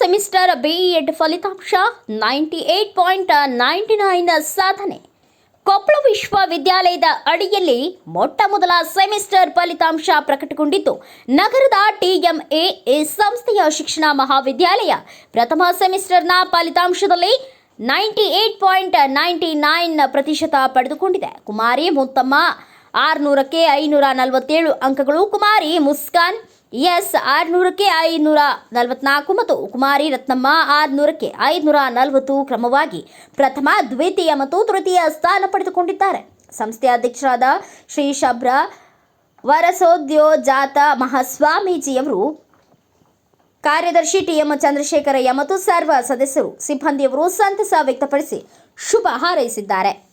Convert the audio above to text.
Semester BEd ಫಲಿತಾಂಶ ninety eight point ninety nine ಸಾಧನೆ. ಕೊಪ್ಪಳ ವಿಶ್ವವಿದ್ಯಾಲಯದ ಅಡಿಯಲ್ಲಿ ಮೊಟ್ಟ ಮೊದಲ ಸೆಮಿಸ್ಟರ್ ಫಲಿತಾಂಶ ಪ್ರಕಟಗೊಂಡಿದ್ದು, ನಗರದ ಟಿಎಂಎ ಸಂಸ್ಥೆಯ ಶಿಕ್ಷಣ ಮಹಾವಿದ್ಯಾಲಯ ಪ್ರಥಮ ಸೆಮಿಸ್ಟರ್ನ ಫಲಿತಾಂಶದಲ್ಲಿ ninety eight point ninety nine ಪ್ರತಿಶತ ಪಡೆದುಕೊಂಡಿದೆ. ಕುಮಾರಿ ಮುತ್ತಮ್ಮ, ಆರುನೂರಕ್ಕೆ ಐನೂರ ನಲವತ್ತೇಳು ಅಂಕಗಳು. ಕುಮಾರಿ ಮುಸ್ಕಾನ್ ಎಸ್, ಆರುನೂರಕ್ಕೆ ಐನೂರ ನಲವತ್ನಾಲ್ಕು ಮತ್ತು ಕುಮಾರಿ ರತ್ನಮ್ಮ ಆರುನೂರಕ್ಕೆ ಐನೂರ ನಲವತ್ತು ಕ್ರಮವಾಗಿ ಪ್ರಥಮ, ದ್ವಿತೀಯ ಮತ್ತು ತೃತೀಯ ಸ್ಥಾನ ಪಡೆದುಕೊಂಡಿದ್ದಾರೆ. ಸಂಸ್ಥೆಯ ಅಧ್ಯಕ್ಷರಾದ ಶ್ರೀ ಶಬ್ರ ವರಸೋದ್ಯೋಜಾತ ಮಹಾಸ್ವಾಮೀಜಿಯವರು, ಕಾರ್ಯದರ್ಶಿ ಟಿಎಂ ಚಂದ್ರಶೇಖರಯ್ಯ ಮತ್ತು ಸರ್ವ ಸದಸ್ಯರು, ಸಿಬ್ಬಂದಿಯವರು ಸಂತಸ ವ್ಯಕ್ತಪಡಿಸಿ ಶುಭ ಹಾರೈಸಿದ್ದಾರೆ.